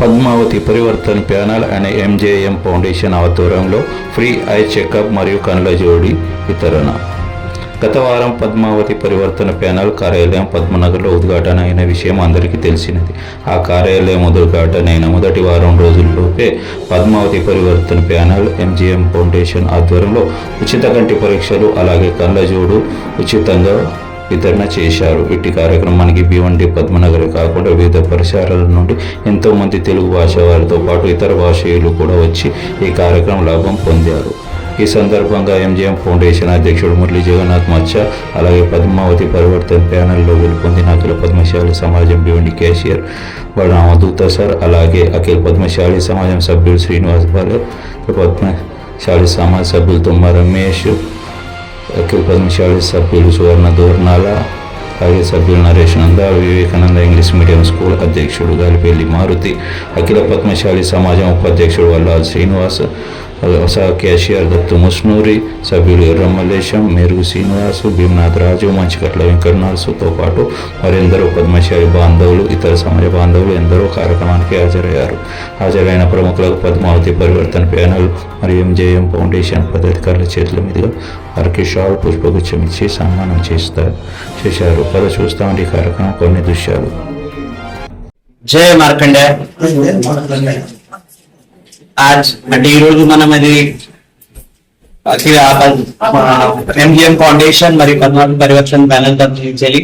Padmavati Parivartan panel అనే MJM foundation ఆధ్వర్యంలో free eye checkup మరియు కనుల జోడి వితరణ. గత వారం పద్మావతి పరివర్తన ప్యానల్ కార్యాలయం పద్మనగర్లో ఉద్ఘాటన అయిన విషయం అందరికీ తెలిసినది. ఆ కార్యాలయం ఉద్ఘాటన అయిన మొదటి వారం రోజుల్లోపే పద్మావతి పరివర్తన ప్యానల్ ఎంజిఎం ఫౌండేషన్ ఆధ్వర్యంలో ఉచిత కంటి పరీక్షలు అలాగే కళ్ళజోడు ఉచితంగా వితరణ చేశారు. ఇట్టి కార్యక్రమానికి భీవండి పద్మనగర్ కాకుండా వివిధ పరిసరాల నుండి ఎంతోమంది తెలుగు భాష వారితో పాటు ఇతర భాషీయులు కూడా వచ్చి ఈ కార్యక్రమం లాభం పొందారు. ఈ సందర్భంగా ఎంజిఎం ఫౌండేషన్ అధ్యక్షుడు మురళీ జగన్నాథ్ మచ్చ అలాగే పద్మావతి పరివర్తన ప్యానెల్లో గెలుపొందిన అఖిల పద్మశాలి సమాజం భీవండి కేసీఆర్ బడా అవధూత సార్ అలాగే అఖిల పద్మశాలి సమాజం సభ్యులు శ్రీనివాస్ బాలు పద్మశాలి సమాజ సభ్యులు తుమ్మ రమేష్ అఖిల పద్మశాలి సభ్యులు సువర్ణ దోర్నాల అలాగే సభ్యులు Naresh Nanda Vivekananda English medium school అధ్యక్షుడు గాలిపల్లి మారుతి అఖిల పద్మశాలి సమాజం ఉపాధ్యక్షుడు సహ క్యాషియర్ దత్తు ముస్నూరి సభ్యులు ఎర్ర మల్లేశం మెరుగు శ్రీనివాసు భీమనాథ్ రాజు మంచికట్ల వెంకటనాథ్తో పాటు మరెందరో పద్మశాలి బాంధవులు ఇతర సమాజ బాంధవులు ఎందరో కార్యక్రమానికి హాజరయ్యారు. హాజరైన ప్రముఖులకు పద్మావతి పరివర్తన ప్యానల్ మరియు ఎంజేఎం ఫౌండేషన్ పదాధికారుల చేతుల మీదుగా వారికి షాల్ పుష్పగుచ్చం ఇచ్చి సన్మానం చేస్తారు. చేశారు. పద చూస్తామండి ఈ కార్యక్రమం కొన్ని దృశ్యాలు. జయ మార్కండే. ఆజ్ అంటే ఈ రోజు మనం అది ఎంజిఎం ఫౌండేషన్ మరియు పద్మావతి పరివర్తన ప్యానల్ తరఫున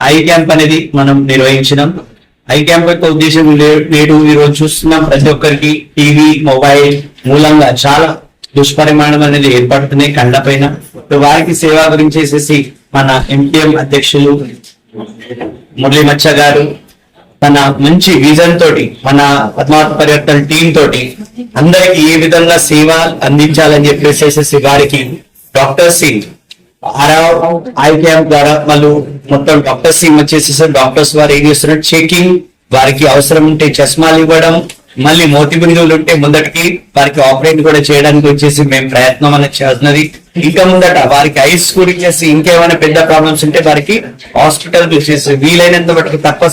ఐ క్యాంప్ అనేది మనం నిర్వహించినాం ఐ క్యాంప్ యొక్క ఉద్దేశం నేడు ఈ రోజు చూస్తున్నాం ప్రతి ఒక్కరికి టీవీ మొబైల్ మూలంగా చాలా దుష్పరిమాణం అనేది ఏర్పడుతున్నాయి కళ్ళ వారికి సేవ గురించి మన ఎంపీఎం అధ్యక్షులు మురళీ మచ్చ గారు మన మంచి విజన్ తోటి మన పద్మావతి పర్యటన టీం తోటి అందరికి ఏ విధంగా సేవ అందించాలని చెప్పేసి వారికి doctor Singh Aarav eye camp ద్వారా వాళ్ళు మొత్తం డాక్టర్ సింగ్ వచ్చేసి డాక్టర్స్ వారు ఏం చేస్తున్నారు? చెకింగ్ వారికి అవసరం ఉంటే చస్మాలు ఇవ్వడం మళ్ళీ మోతి బిందువులు ఉంటే ముందటికి వారికి ఆపరేట్ కూడా చేయడానికి వచ్చేసి మేము ప్రయత్నం అనేది చేస్తున్నది. ఇంకా ముందట వారికి ఐస్ కూడింగ్ చేసి ఇంకేమైనా పెద్ద ప్రాబ్లమ్స్ ఉంటే వారికి హాస్పిటల్ చేసి వీలైనంత మటుకు తక్కువ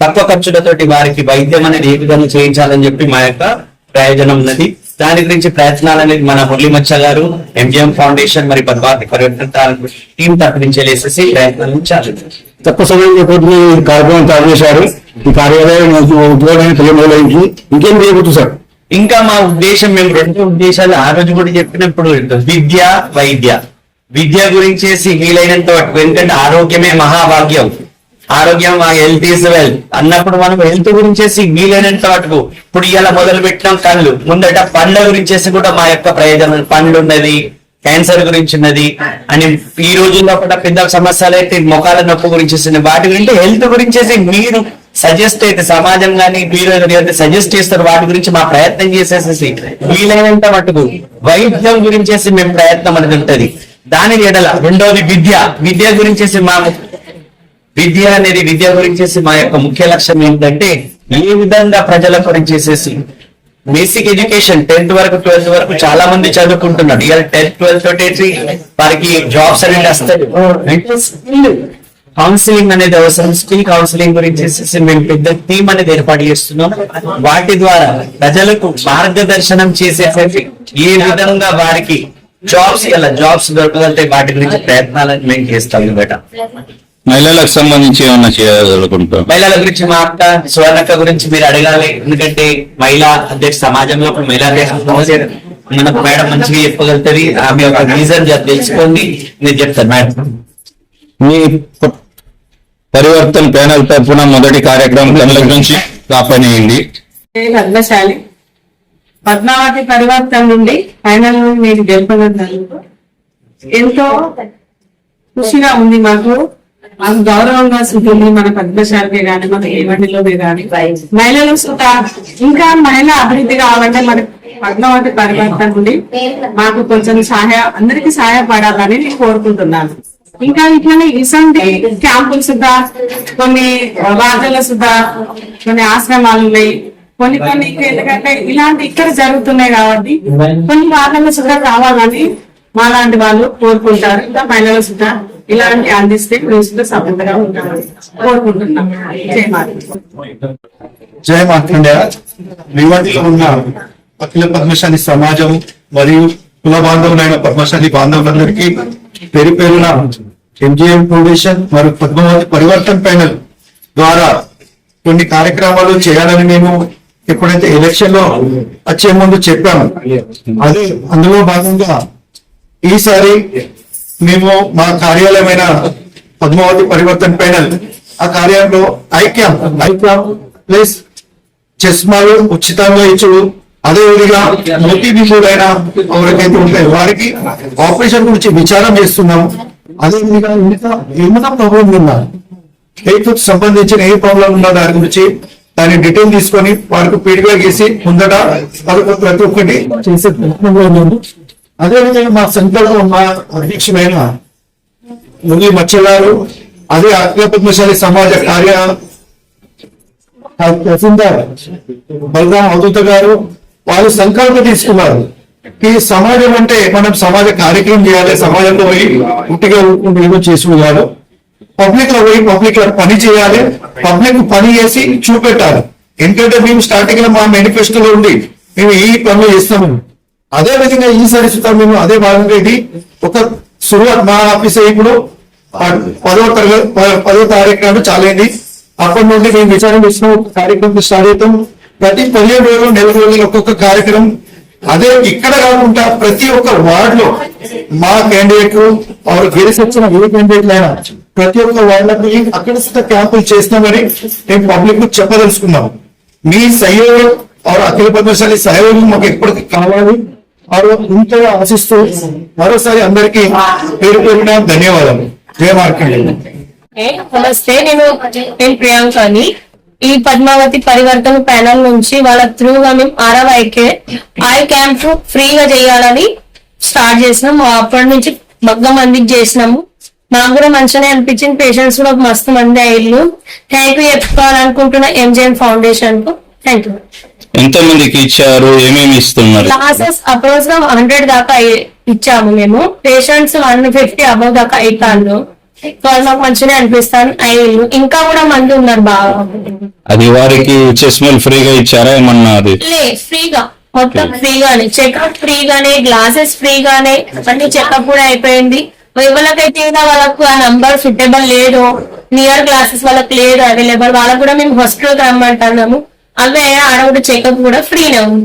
తక్కువ ఖర్చులతోటి వారికి వైద్యం అనేది ఏ విధంగా చేయించాలని చెప్పి మా యొక్క ప్రయోజనం ఉన్నది. దాని గురించి ప్రయత్నాలు అనేది మన మురళీ మచ్చ గారు ఎంజిఎం ఫౌండేషన్ మరి పద్మావతి పరివర్తన టీం తరఫు నుంచి వెళ్ళేసేసి ప్రయత్నాలు తక్కువ సమయంలో కార్యక్రమం ప్రారంభించారు చేశారు ఈ కార్యాలయం ఉద్యోగమైన తెలియజేయడానికి ఇంకేం చేయబోతుంది సార్? ఇంకా మా ఉద్దేశం మేము రెండు ఉద్దేశాలు ఆ రోజు కూడా చెప్పినప్పుడు విద్య వైద్య. విద్య గురించేసి వీలైనంత వరకు ఎందుకంటే ఆరోగ్యమే మహాభాగ్యం. ఆరోగ్యం మా హెల్త్ ఈజ్ వెల్ అన్నప్పుడు మనం హెల్త్ గురించేసి వీలైనంత వరకు ఇప్పుడు ఇలా మొదలు పెట్టినాం కళ్ళు. ముందట పండ్ల గురించేసి కూడా మా యొక్క ప్రయోజనం పండ్లు ఉన్నది క్యాన్సర్ గురించి ఉన్నది అని ఈ రోజుల్లో కూడా పెద్ద సమస్యలు అయితే మొఖాల నొప్పి గురించి వాటి గురించి హెల్త్ గురించేసి మీరు సజెస్ట్ అయితే సమాజం కానీ మీరు సజెస్ట్ చేస్తారు వాటి గురించి మా ప్రయత్నం చేసేసేసి వీలైనంత మటుకు వైద్యం గురించేసి మేము ప్రయత్నం అనేది ఉంటది. దాని ఎడల రెండవది విద్య. విద్య గురించేసి మా విద్య అనేది విద్య గురించేసి మా యొక్క ముఖ్య లక్ష్యం ఏంటంటే ఏ విధంగా ప్రజల గురించేసేసి బేసిక్ ఎడ్యుకేషన్ టెన్త్ వరకు ట్వెల్త్ వరకు చాలా మంది చదువుకుంటున్నారు. ఇవాళ టెన్త్ ట్వెల్త్ తోటి వారికి జాబ్స్ అనేది వస్తాయి. కౌన్సిలింగ్ అనేది అవసరం. స్కిల్ కౌన్సిలింగ్ గురించి మేము పెద్ద టీమ్ అనేది ఏర్పాటు చేస్తున్నాం. వాటి ద్వారా ప్రజలకు మార్గదర్శనం చేసేసేసి ఏ విధంగా వారికి జాబ్స్ జాబ్స్ దొరకగలితే వాటి గురించి ప్రయత్నాలను మేము చేస్తాం బేట మహిళలకు సంబంధించి ఏమన్నా చేయగలుగుతాం మహిళల గురించి మా అక్క సువర్ణక్క గురించి మీరు అడగాలి. ఎందుకంటే మహిళా అధ్యక్ష సమాజంలో ఇప్పుడు మహిళా అధ్యక్ష మనకు మేడం మంచిగా చెప్పగలుగుతుంది. ఆమె యొక్క రీజన్ తెలుసుకోండి. నేను చెప్తాను మేడం. మీ పరివర్తన్ ప్యానల్ తరఫున మొదటి కార్యక్రమం కనుల గురించి కాపనేయండి పద్మశాలి. పద్మావతి పరివర్తన నుండి ఫైనల్ మీరు గెలుపడం ఎంతో ఖుషిగా ఉంది మాకు. మాకు గౌరవంగా ఉంటుంది మన పద్మశాలి కానీ మన ఏమండిలోనే కానీ మహిళలు సుత ఇంకా మహిళ అభివృద్ధి కావాలంటే మన పద్మావతి పరివర్తన నుండి మాకు కొంచెం సహాయ అందరికి సహాయపడాలని నేను కోరుకుంటున్నాను. ఇంకా ఇట్లనే ఇసంటి క్యాంపులు సుద్ధా కొన్ని వార్తల సుద్ధా కొన్ని ఆశ్రమాలు ఉన్నాయి కొన్ని కొన్ని ఎందుకంటే ఇలాంటి ఇక్కడ జరుగుతున్నాయి కాబట్టి కొన్ని వార్తల సుద్ధా కావాలని మాలాంటి వాళ్ళు కోరుకుంటారు. ఇంకా మహిళల సుద్ధా ఇలాంటి అందిస్తే ప్రిన్సిపల్ సపోర్ట్గా ఉంటామని కోరుకుంటున్నాం. జై మాత. జయ ఉన్న అఖిల పద్మశాలి సమాజం మరియు కుల బాంధవులైన పద్మశాలి బాంధవులందరికీ పేరు పేరున ఎంజిఎం ఫౌండేషన్ మరియు పద్మావతి పరివర్తన్ ప్యానెల్ ద్వారా కొన్ని కార్యక్రమాలు చేయాలని మేము ఎప్పుడైతే ఎలక్షన్లో వచ్చే ముందు చెప్పాము. అదే అందులో భాగంగా ఈసారి మేము మా కార్యాలయమైన పద్మావతి పరివర్తన్ ప్యానెల్ ఆ కార్యాలయంలో ఐక్యం ఐక్యం ప్లస్ చెస్మాలు ఉచితంగా ఇచ్చు అదే విధంగా మోతీ ఎవరికైతే ఉంటాయి వారికి ఆపరేషన్ గురించి విచారం చేస్తున్నాము అదే విధంగా ఇంకా ఏమైనా ప్రాబ్లం ఉందా? హెల్త్ సంబంధించిన ఏ ప్రాబ్లం ఉన్నా దాని గురించి దాన్ని డీటెయిల్ తీసుకొని వారికి ఫీడ్బ్యాక్ చేసి ముందట ప్రతి ఒక్కటి చేసే ప్రయత్నంలో ఉన్నాము. అదేవిధంగా మా సంకల్పం మా అధ్యక్షుడైన మత్స్య గారు అదే అఖిల పద్మశాలి సమాజ కార్య తహసీల్దార్ బలరాం అవధూత గారు వాళ్ళు సంకల్పం తీసుకున్నారు. ఈ సమాజం అంటే మనం సమాజ కార్యక్రమం చేయాలి సమాజంలో పోయి ఉట్టిగా ఊరుకుంటూ ఏమో చేసుడు కాదు. పబ్లిక్లో పోయి పబ్లిక్లో పని చేయాలి పబ్లిక్ పని చేసి చూపెట్టాలి. ఎందుకంటే మేము స్టార్టింగ్లో మా మేనిఫెస్టోలో ఉంది మేము ఈ పనులు చేస్తాము. అదే విధంగా ఈసారి చూస్తాం మేము అదే భాగంగా ఇది ఒక సురువాత్ మా ఆఫీస్ ఇప్పుడు పదో తరగతి పదో తారీఖు నాడు చాలండి అప్పటి నుండి మేము విచారణ చేసిన కార్యక్రమం స్టార్ట్ అవుతాం ప్రతి పదిహేడు రోజులు నెల రోజులు ఒక్కొక్క కార్యక్రమం. అదే ఇక్కడ కాకుండా ప్రతి ఒక్క వార్డ్లో మా క్యాండిడేట్ వారు గెలిచి వచ్చిన ఏ క్యాండిడేట్ అయినా ప్రతి ఒక్క వాళ్ళకి అక్కడ క్యాంపులు చేస్తామని మేము పబ్లిక్కు చెప్పదలుచుకున్నాము. మీ సహయోగం और అఖిల పద్మశాలి సహయోగం మాకు ఎప్పటికీ కావాలి. వారు ఇంతగా ఆశిస్తూ మరోసారి అందరికీ పేరు పేరున ధన్యవాదాలు. జయ మార్కండి నమస్తే నేను నేను ప్రియాంకని ఈ పద్మావతి పరివర్తన ప్యానల్ నుంచి వాళ్ళ త్రూగా మేము ఆర్ఐకే ఐ క్యాంప్ ఫ్రీగా చేయాలని స్టార్ట్ చేసినాం. అప్పటి నుంచి మగ్గ మందికి చేసినాము. నాకు కూడా మంచిగానే అనిపించింది. పేషెంట్స్ కూడా మస్తు మంది అయ్యారు థ్యాంక్ యూ చెప్పుకోవాలనుకుంటున్నా ఎంజిఎన్ ఫౌండేషన్కు థ్యాంక్ యూ. ఎంత మందికి ఇచ్చారు? ఏమేమి ఇస్తున్నారు? క్లాసెస్ అప్రోచ్గా హండ్రెడ్ దాకా ఇచ్చాము మేము. పేషెంట్స్ వన్ ఫిఫ్టీ అబౌవ్ దాకా అవుతాను మాకు మంచిగా అనిపిస్తాను. అయ్యిండు ఇంకా కూడా మంది ఉన్నారు బాగా. అది వారికి చెస్మల్ ఫ్రీగా ఇచ్చారా ఏమన్నా అది? లే ఫ్రీగా. మొత్తం ఫ్రీగానే. చెకప్ ఫ్రీగానే గ్లాసెస్ ఫ్రీగానే. అన్ని చెకప్ కూడా అయిపోయింది. ఎవరికైతే వాళ్ళకు ఆ నంబర్ సూటబుల్ లేదు. నియర్ గ్లాసెస్ వాళ్ళకి లేదు అవైలబుల్ వాళ్ళకు కూడా మేము హాస్పిటల్ రమ్మంటున్నాము. అవే ఆడ కూడా చెకప్ కూడా ఫ్రీనే ఉంది.